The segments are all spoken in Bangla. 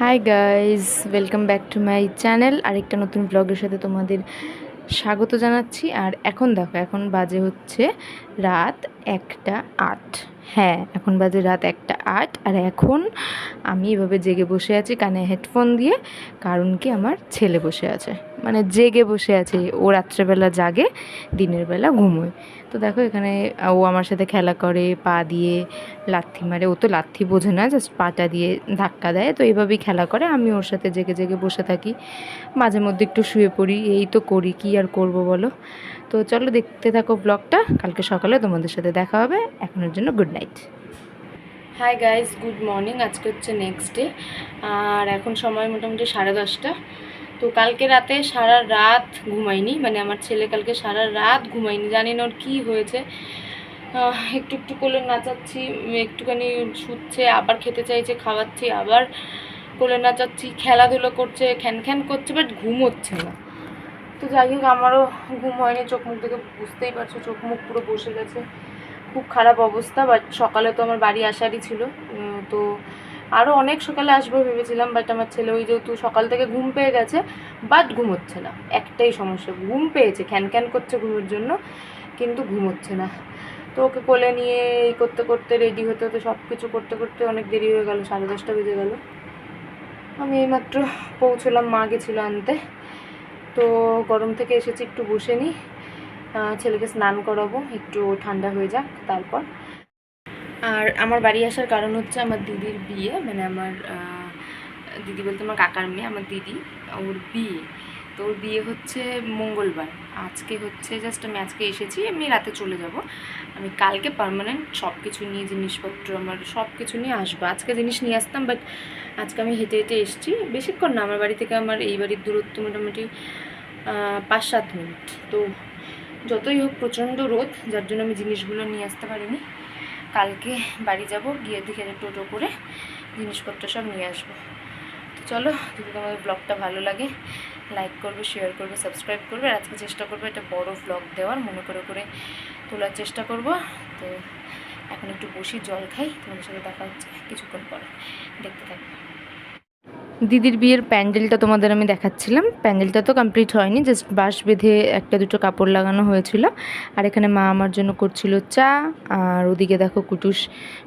Hi guys welcome back to my channel আরেকটা নতুন ব্লগের সাথে তোমাদের স্বাগত জানাচ্ছি। আর এখন দেখো, এখন বাজে হচ্ছে রাত একটা আট। হ্যাঁ এখন বাজে রাত একটা আট। আর এখন আমি এভাবে জেগে বসে আছি কানে হেডফোন দিয়ে, কারণ কি আমার ছেলে বসে আছে। মানে জেগে বসে আছে, ও রাত্রেবেলা জাগে, দিনের বেলা ঘুমোয়। তো দেখো এখানে ও আমার সাথে খেলা করে, পা দিয়ে লাথি মারে। ও তো লাথি বোঝে না জাস্ট পাটা দিয়ে ধাক্কা দেয়। তো এইভাবেই খেলা করে, আমি ওর সাথে জেগে জেগে বসে থাকি। মাঝে মধ্যে একটু শুয়ে পড়ি, এই তো করি, কি আর করব বলো? তো চলো দেখতে থাকো ব্লগটা কালকে সকালে তোমাদের সাথে দেখা হবে। এখনের জন্য good night hi guys good morning আজকে হচ্ছে নেক্সট ডে আর এখন সময় মোটামুটি সাড়ে দশটা। তো কালকে রাতে সারা রাত ঘুমাইনি মানে আমার ছেলে কালকে সারা রাত ঘুমাইনি, জানি না ওর কী হয়েছে। একটু একটু কোলে নাচাচ্ছি, একটুখানি শুচ্ছে, আবার খেতে চাইছে, খাওয়াচ্ছি, আবার কোলে নাচাচ্ছি, খেলাধুলো করছে, খ্যান খ্যান করছে বাট ঘুম হচ্ছে না। তো যাই হোক, আমারও ঘুম হয়নি, চোখ মুখ দেখে বুঝতেই পারছ, চোখ মুখ পুরো বসে গেছে। খুব খারাপ অবস্থা বাট সকালে তো আমার বাড়ি আসারই ছিল। তো আরও অনেক সকালে আসব ভেবেছিলাম বাট আমার ছেলে ওই যেহেতু সকাল থেকে ঘুম পেয়ে গেছে বাট ঘুমোচ্ছে না। একটাই সমস্যা, ঘুম পেয়েছে, খ্যান খ্যান করছে ঘুমের জন্য, কিন্তু ঘুমোচ্ছে না। তো ওকে কোলে নিয়ে এই করতে করতে রেডি হতে হতে সব কিছু করতে করতে অনেক দেরি হয়ে গেল, সাড়ে দশটা বেজে গেল। আমি এইমাত্র পৌঁছলাম, মা গেছিল আনতে। তো গরম থেকে এসেছি, একটু বসে নিই ছেলেকে স্নান করাবো, একটু ঠান্ডা হয়ে যাক, তারপর আর আমার বাড়ি আসার কারণ হচ্ছে আমার দিদির বিয়ে মানে আমার দিদি বলতে আমার কাকার মেয়ে, আমার দিদি, ওর বিয়ে। তো ওর বিয়ে হচ্ছে মঙ্গলবার। আজকে হচ্ছে জাস্ট আমি আজকে এসেছি, আমি রাতে চলে যাব। আমি কালকে পার্মানেন্ট সব কিছু নিয়ে, জিনিসপত্র আমার সব কিছু নিয়ে আসব। আজকে জিনিস নিয়ে আসতাম বাট আজকে আমি হেঁটে হেঁটে এসেছি। বেশিক্ষণ না, আমার বাড়ি থেকে আমার এই বাড়ির দূরত্ব মোটামুটি পাঁচ সাত মিনিট। তো যতই হোক প্রচণ্ড রোদ, যার জন্য আমি জিনিসগুলো নিয়ে আসতে পারিনি। কালকে বাড়ি যাব, গিয়ে দেখে টোটো করে জিনিসপত্র সব নিয়ে আসব। তো চলো, যদি তোমাদের ব্লগটা ভালো লাগে লাইক করবে শেয়ার করবে সাবস্ক্রাইব করবে, আর আজকে চেষ্টা করব একটা বড় ব্লগ দেওয়ার, মনে করে করে তোলার চেষ্টা করব। তো এখন একটু বসি জল খাই, তোমাদের সাথে দেখা হচ্ছে কিছুক্ষণ পরে। দেখতে থাকবে দিদির বিয়ের প্যান্ডেলটা তোমাদের আমি দেখাচ্ছিলাম। প্যান্ডেলটা তো কমপ্লিট হয়নি জাস্ট বাঁশ বেঁধে একটা দুটো কাপড় লাগানো হয়েছিল। আর এখানে মা আমার জন্য করছিল চা, আর ওদিকে দেখো কুটুস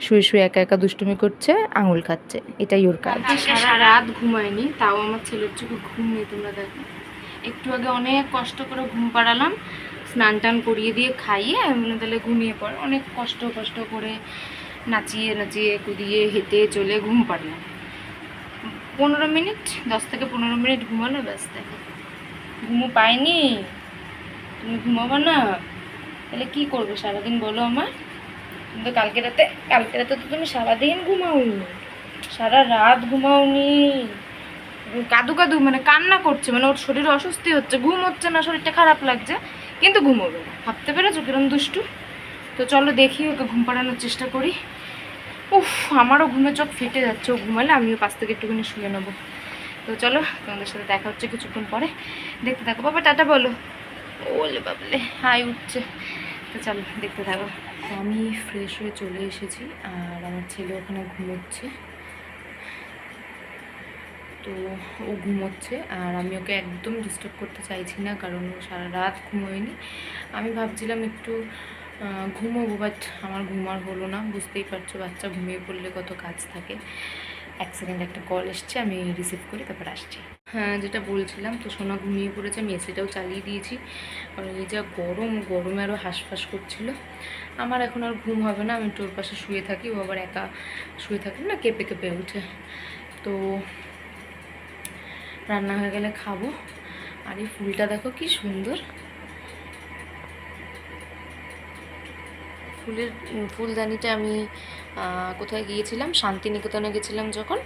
শুয়ে শুয়ে একা একা দুষ্টুমি করছে, আঙুল খাচ্ছে এটাই ওর কাজ। সারা রাত ঘুমায়নি, তাও আমার ছেলের চোখে ঘুম নেই, তোমরা দেখো। একটু আগে অনেক কষ্ট করে ঘুম পাড়ালাম, স্নান টান করিয়ে দিয়ে খাইয়ে মানে তাহলে ঘুমিয়ে পড়ে। অনেক কষ্ট কষ্ট করে নাচিয়ে নাচিয়ে কুদিয়ে হেঁটে চলে ঘুম পাড়লাম। পনেরো মিনিট, দশ থেকে পনেরো মিনিট ঘুমালো, ব্যাস দেখো ঘুমো পাইনি। তুমি ঘুমাবো না? তাহলে কি করবে সারাদিন বলো আমার তুমি তো কালকে রাতে কালকে রাতে তো তুমি সারাদিন ঘুমাওনি। সারা রাত ঘুমাওনি। কাদু কাদু মানে কান্না করছে মানে ওর শরীর অস্বস্তি হচ্ছে, ঘুম হচ্ছে না, শরীরটা খারাপ লাগছে, কিন্তু ঘুমোবে না। ভাবতে পেরেছ কিরম দুষ্টু? তো চলো দেখি ওকে ঘুম পাড়ানোর চেষ্টা করি। উফ, আমারও ঘুমে চোখ ফেটে যাচ্ছে, ও ঘুমালে আমিও পাশ থেকে একটুখানি শুয়ে নেব। তো চলো, তোমাদের সাথে দেখা হচ্ছে কিছুক্ষণ পরে। দেখতে থাকো। বাবা, টাটা বলো। ওলে বাবলে, হাই উঠছে। তো চলো, দেখতে থাকো। আমি ফ্রেশ হয়ে চলে এসেছি, আর আমার ছেলে ওখানে ঘুমোচ্ছে। তো ও ঘুমোচ্ছে, আর আমি ওকে একদম ডিস্টার্ব করতে চাইছি না, কারণ ও সারা রাত ঘুমোয়নি। আমি ভাবছিলাম একটু ঘুমোবো বাট আমার ঘুম আর হলো না, বুঝতেই পারছ, বাচ্চা ঘুমিয়ে পড়লে কত কাজ থাকে। এক সেকেন্ড একটা কল এসছে, আমি রিসিভ করি, তারপর আসছি। হ্যাঁ যেটা বলছিলাম, তো সোনা ঘুমিয়ে পড়েছে, আমি এসিটাও চালিয়ে দিয়েছি। কারণ এই যা গরম, গরমে আরও হাঁসফাঁস করছিল। আমার এখন আর ঘুম হবে না, আমি তোর পাশে শুয়ে থাকি, ও আবার একা শুয়ে থাকি না, কেঁপে কেঁপে উঠে। তো রান্না হয়ে গেলে খাব। আর এই ফুলটা দেখো কি সুন্দর। ফুলের ফুলদানিটা আমি কোথায় গিয়েছিলাম? শান্তিনিকেতনে গেছিলাম যখন,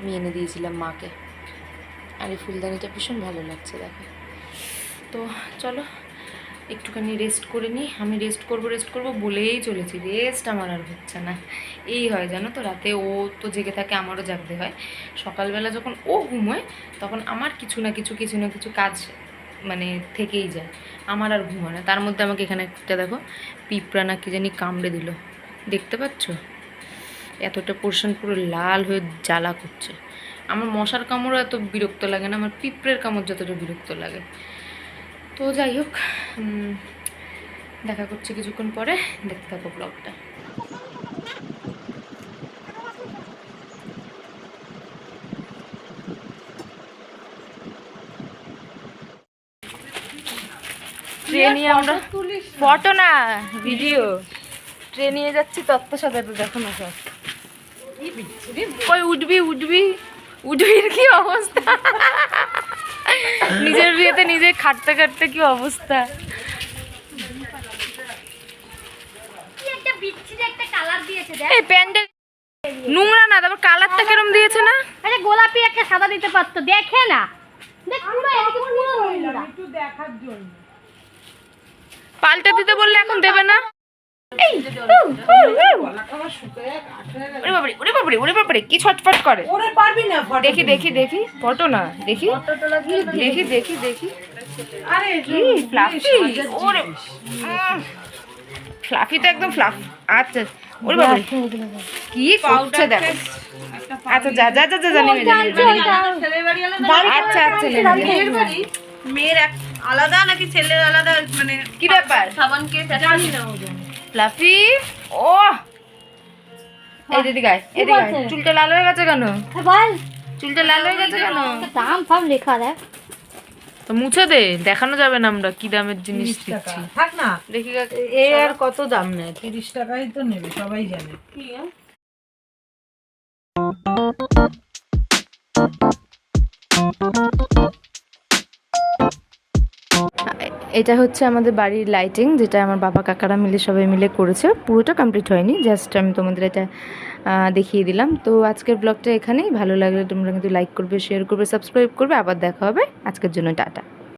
আমি এনে দিয়েছিলাম মাকে। আর এই ফুলদানিটা ভীষণ ভালো লাগছে দেখো। তো চলো, একটুখানি রেস্ট করে নিই। আমি রেস্ট করব রেস্ট করব বলেই চলেছি। রেস্ট আমার আর হচ্ছে না। এই হয় জানো তো, রাতে ও তো জেগে থাকে, আমারও জাগতে হয়। সকালবেলা যখন ও ঘুমোয়, তখন আমার কিছু না কিছু কিছু না কিছু কাজ মানে থেকেই যায়। আমার আর ঘুম না। তার মধ্যে আমাকে এখানে একটা দেখো, পিঁপড়া না কি জানি কামড়ে দিল। দেখতে পাচ্ছ? এতটা পোর্শন পুরো লাল হয়ে জ্বালা করছে। আমার মশার কামড়ও এত বিরক্ত লাগে না, আমার পিঁপড়ের কামড় যতটা বিরক্ত লাগে। তো যাই হোক দেখা করছি কিছুক্ষণ পরে। দেখতে থাকো ব্লগটা ট্রেনে আমরা ফটো না। ভিডিও ট্রেনে যাচ্ছি তত্ত্ব সাথে তো দেখো না সব। কই উঠবি উঠবি? উঠবির কি অবস্থা? নিজের বিয়েতে নিজে খাটতে খাটতে কি অবস্থা? কি একটা বিচ্ছিরি একটা কালার দিয়েছে দেখ। এই প্যান্ডেল নোংরা না তারপর কালারটা কিরম দিয়েছে না? আরে গোলাপি একটা সাদা দিতে পারতো দেখে না। দেখ পুরো পুরো নোংরা। পাল্টে দিতে বললে এখন দেবে না? এই, ওরে বাবারে ওরে বাবারে ওরে বাবারে কি ছটফট করে। পারবি না দেখি দেখি দেখি ফটো না দেখি। দেখি দেখি দেখি। আরে কি ফ্লাফি ওরে ফ্লাফি তো একদম ফ্লাফ আচ্ছা ওরে বাবা কি করছে দেখো। আচ্ছা যা আচ্ছা আচ্ছা। মেয়ের আলাদা নাকি ছেলের আলাদা মানে কি ব্যাপার? সাবানকে জানি না ফ্লাফি? ও এই দিদি গায় এদিকে গায়। চুলটা লাল হয়ে গেছে কেন? বল। চুলটা লাল হয়ে গেছে কেন? দাম ফাম লেখা দেখ। তো মুছে দে দেখানো যাবে না আমরা কি দামের জিনিস দিচ্ছি। থাক না। দেখি এ আর কত দাম নেয়? তিরিশ টাকাই তো নেবে সবাই জানে। এটা হচ্ছে আমাদের বাড়ির লাইটিং যেটা আমার বাবা কাকারা মিলে, সবাই মিলে করেছে। পুরোটা কমপ্লিট হয়নি জাস্ট আমি তোমাদের এটা দেখিয়ে দিলাম। তো আজকের ব্লগটা এখানেই, ভালো লাগলে তোমরা কিন্তু লাইক করবে শেয়ার করবে সাবস্ক্রাইব করবে। আবার দেখা হবে। আজকের জন্য টাটা।